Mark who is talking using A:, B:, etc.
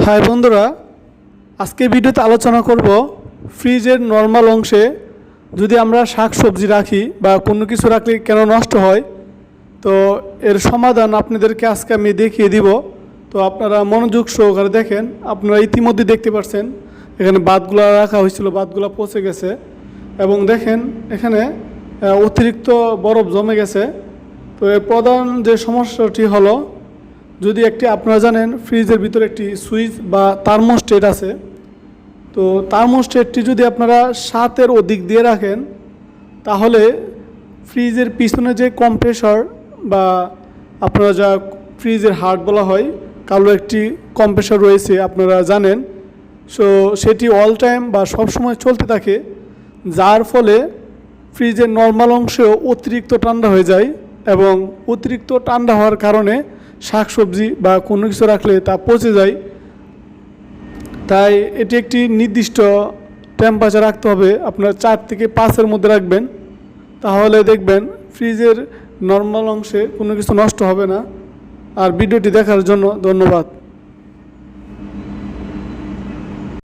A: High বন্ধুরা আজকে ভিডিওতে আলোচনা করব ফ্রিজের নর্মাল অংশে যদি আমরা শাক সবজি রাখি বা কোনো কিছু রাখলে কেন নষ্ট হয়, তো এর সমাধান আপনাদেরকে আজকে আমি দেখিয়ে দিব। তো আপনারা মনোযোগ সহকারে দেখেন, আপনারা ইতিমধ্যে দেখতে পাচ্ছেন এখানে বাতগুলো রাখা হয়েছিল, বাতগুলো পচে গেছে। এবং দেখেন, এখানে অতিরিক্ত বরফ জমে গেছে। তো এর প্রধান যে সমস্যাটি হলো যদি একটি, আপনারা জানেন, ফ্রিজের ভিতরে একটি সুইচ বা থার্মোস্টেট আছে, তো থার্মোস্টেটটি যদি আপনারা সাতের অধিক দিয়ে রাখেন, তাহলে ফ্রিজের পিছনে যে কম্প্রেসর বা আপনারা যা ফ্রিজের হার্ট বলা হয়, কালো একটি কম্প্রেসর রয়েছে, আপনারা জানেন। সো সেটি অল টাইম বা সব সময় চলতে থাকে, যার ফলে ফ্রিজের নর্মাল অংশেও অতিরিক্ত ঠান্ডা হয়ে যায় এবং অতিরিক্ত ঠান্ডা হওয়ার কারণে শাকসবজি বা কোনো কিছু রাখলে তা পচে যায়। তাই এটি একটি নির্দিষ্ট টেম্পারেচার রাখতে হবে। আপনার চার থেকে পাঁচের মধ্যে রাখবেন। তাহলে দেখবেন ফ্রিজের নর্মাল অংশে কোনো কিছু নষ্ট হবে না। আর ভিডিওটি দেখার জন্য ধন্যবাদ।